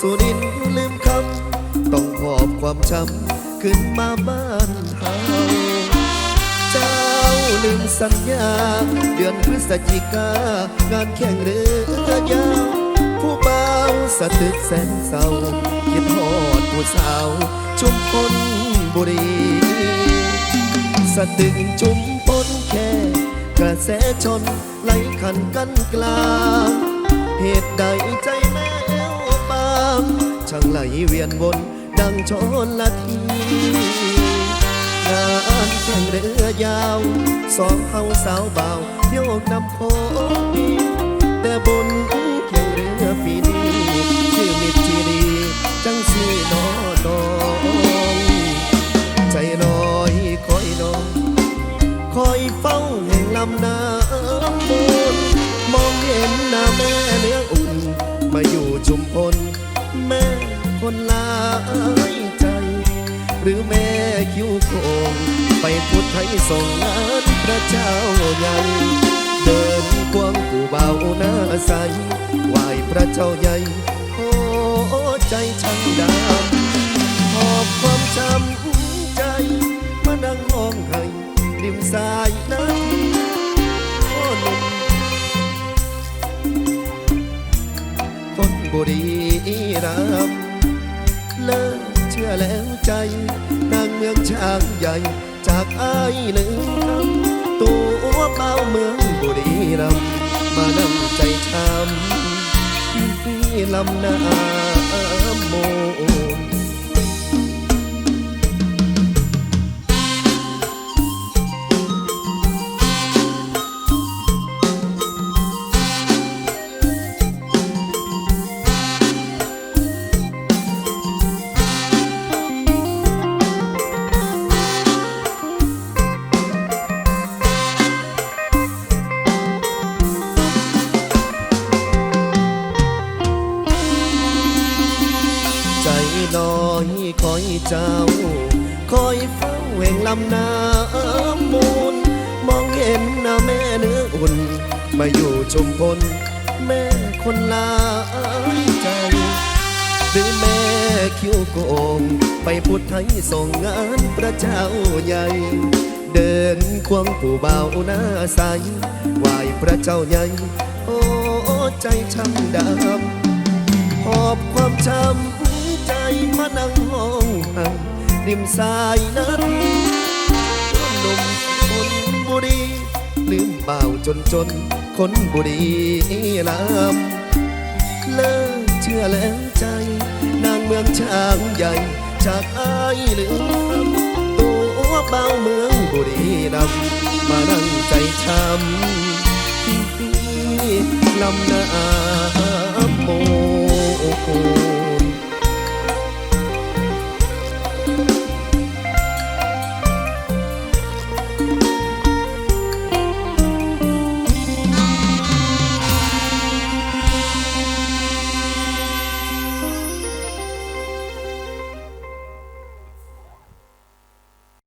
สุรินลืมคำ ต้องหอบความช้ำขึ้นมาบ้านเฮาเจ้าลืมสัญญา เดือนพฤศจิกางานแข่งเรือยาวผู้เบาสะตึกแสนเศร้าคิดทอดผู้สาว ชุมพลบุรีสะตึงจุมพลแค่กระแสชนไหลขันกันกลางเหตุใดใจแม้วบางช่างไหลเวียนวนดังชนละทีงานแข่งเรือยาว สองเฮาสาวบ่าวโยกนำโค หรือแม่คิ้วโคงไปพุทธไทยส่งงานพระเจ้าใหญ่เดินควงกูเบาหน้าใสไหวพระเจ้าใหญ่ โอ้ใจช่างดำหอบความช้ำใจมานั่งห้องไห้ริมสายน้ำโอ้หนุ่มคนบุรีรัมเลิก ชื่อแล้วใจ นางเมืองช้างใหญ่ จากอ้ายหนึ่งคำตัวเป้าเมืองบุรีรัมย์มานั่งใจช้ำที่ลำน้ำมู ลใจน้อยคอยเจ้า คอยเฝ้าแห่งลำน้ำมูล มองเห็นหน้าแม่เนื้ออุ่น มาอยู่ชุมพล แม่คนลาใจหรือแม่คิ้วโกง ไปพุทธไทยส่งงานพระเจ้าใหญ่ เดินควงผู้เบาหน้าใสไหวพระเจ้าใหญ่ โอ้ใจช่างดำหอบความช้ำ มานั่งห้องหังริมสายน้ำหนุ่มคนบุรี ลืมเบาจนจน คนบุรีลำเลิกเชื่อแล้วใจ นางเมืองช้างใหญ่ จากอ้ายลืมคำตัวเบาเมืองบุรีรำมานั่งใจช้ำที่ลำน้ำโม